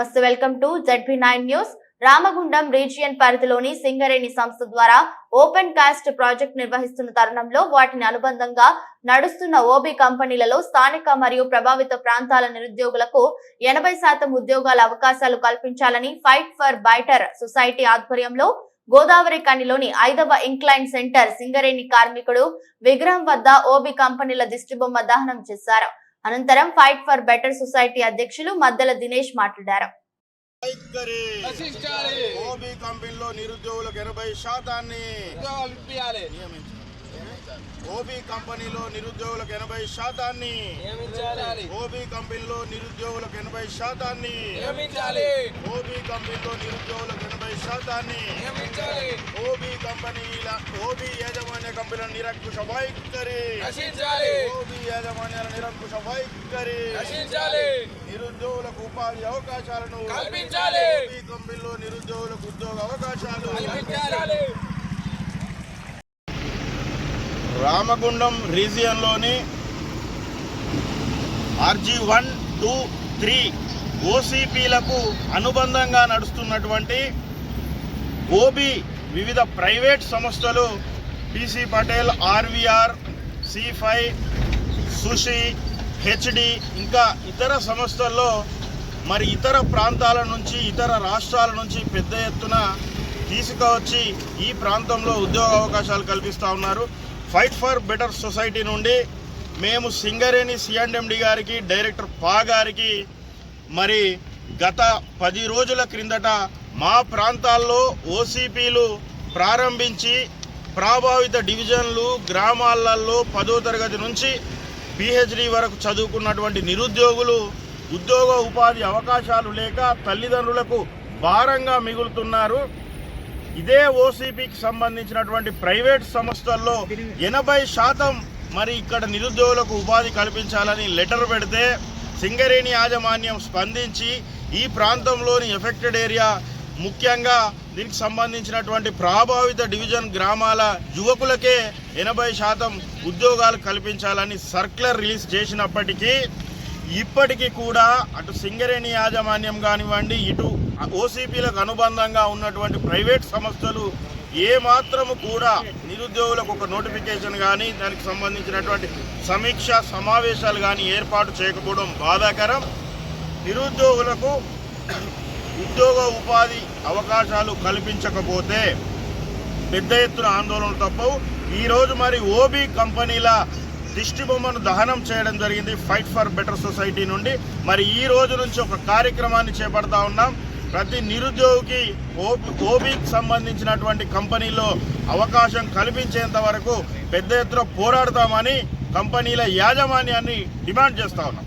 మస్తు welcome to ZB nine news. Ramagundam region పరిధిలోని సింగరేణి సంస్థ ద్వారా ఓపెన్ కాస్ట్ ప్రాజెక్ట్ నిర్వహిస్తున్న తరుణంలో వాటిని అనుబంధంగా నడుస్తున్న ఓబీ కంపెనీలలో స్థానిక మరియు ప్రభావిత ప్రాంతాల నిరుద్యోగులకు ఎనభై శాతం ఉద్యోగాల అవకాశాలు కల్పించాలని ఫైట్ ఫర్ బైటర్ సొసైటీ ఆధ్వర్యంలో గోదావరి కనిలోని ఐదవ ఇంక్లైన్ సెంటర్ సింగరేణి కార్మికుడు విగ్రహం వద్ద ఓబీ కంపెనీల దిష్టిబొమ్మ దహనం చేశారు. అనంతరం ఫైట్ ఫర్ బెటర్ సొసైటీ అధ్యక్షులు మద్దెల దినేష్ మాట్లాడారు. కంపెనీలో నిరుద్యోగులకు ఎనభై శాతాన్ని ఓబీ కంపెనీలో నిరుద్యోగులకు ఎనభై శాతాన్ని ఓబీ కంపెనీలో నిరుద్యోగులకు ఎనభై శాతాన్ని ఓబీ కంపెనీలో నిరుద్యోగులకు ఎనభై శాతాన్ని ఓబీ కంపెనీల ఓబీ యాజమాన్య కంపెనీల నిరంకుశ వైఖరి. ఓబీ యాజమాన్యాల నిరంకుశ వైఖరి. నిరుద్యోగులకు ఉపాధి అవకాశాలను. కల్పించాలి. ఓబీ కంపెనీలో నిరుద్యోగులకు ఉద్యోగ అవకాశాలు. కల్పించాలి. రామగుండం రీజియన్లోని ఆర్జీ వన్ టూ త్రీ ఓసీపీలకు అనుబంధంగా నడుస్తున్నటువంటి ఓబీ వివిధ ప్రైవేట్ సంస్థలు PC Patel RVR C five Sushee HD ఇంకా ఇతర సంస్థల్లో మరి ఇతర ప్రాంతాల నుంచి ఇతర రాష్ట్రాల నుంచి పెద్ద ఎత్తున తీసుకువచ్చి ఈ ప్రాంతంలో ఉద్యోగ అవకాశాలు కల్పిస్తూ ఉన్నారు. ఫైట్ ఫర్ బెటర్ సొసైటీ నుండి మేము సింగరేణి సిఎండ్ఎండి గారికి డైరెక్టర్ పా గారికి మరి గత పది రోజుల క్రిందట మా ప్రాంతాల్లో ఓసీపీలు ప్రారంభించి ప్రభావిత డివిజన్లు గ్రామాలలో పదో తరగతి నుంచి పిహెచ్డి వరకు చదువుకున్నటువంటి నిరుద్యోగులు ఉద్యోగ ఉపాధి అవకాశాలు లేక తల్లిదండ్రులకు భారంగా మిగులుతున్నారు. ఇదే ఓసీపీకి సంబంధించినటువంటి ప్రైవేట్ సంస్థల్లో ఎనభై శాతం మరి ఇక్కడ నిరుద్యోగులకు ఉపాధి కల్పించాలని లెటర్ పెడితే సింగరేణి యాజమాన్యం స్పందించి ఈ ప్రాంతంలోని ఎఫెక్టెడ్ ఏరియా ముఖ్యంగా దీనికి సంబంధించినటువంటి ప్రభావిత డివిజన్ గ్రామాల యువకులకే ఎనభై శాతం ఉద్యోగాలు కల్పించాలని సర్క్యులర్ రిలీజ్ చేసినప్పటికీ ఇప్పటికీ కూడా అటు సింగరేణి యాజమాన్యం కానివ్వండి ఇటు ఓసీపీలకు అనుబంధంగా ఉన్నటువంటి ప్రైవేట్ సంస్థలు ఏమాత్రము కూడా నిరుద్యోగులకు ఒక నోటిఫికేషన్ కానీ దానికి సంబంధించినటువంటి సమీక్ష సమావేశాలు కానీ ఏర్పాటు చేయకపోవడం బాధాకరం. నిరుద్యోగులకు ఉద్యోగ ఉపాధి అవకాశాలు కల్పించకపోతే పెద్ద ఎత్తున ఆందోళనలు తప్పవు. ఈరోజు మరి ఓబీ కంపెనీల దిష్టి బొమ్మను దహనం చేయడం జరిగింది. ఫైట్ ఫర్ బెటర్ సొసైటీ నుండి. మరి ఈ రోజు నుంచి ఒక కార్యక్రమాన్ని చేపడతా ఉన్నాం. ప్రతి నిరుద్యోగికి ఓబీ ఓబీకి సంబంధించినటువంటి కంపెనీలో అవకాశం కల్పించేంత వరకు పెద్ద ఎత్తున పోరాడతామని కంపెనీల యాజమాన్యాన్ని డిమాండ్ చేస్తా ఉన్నాం.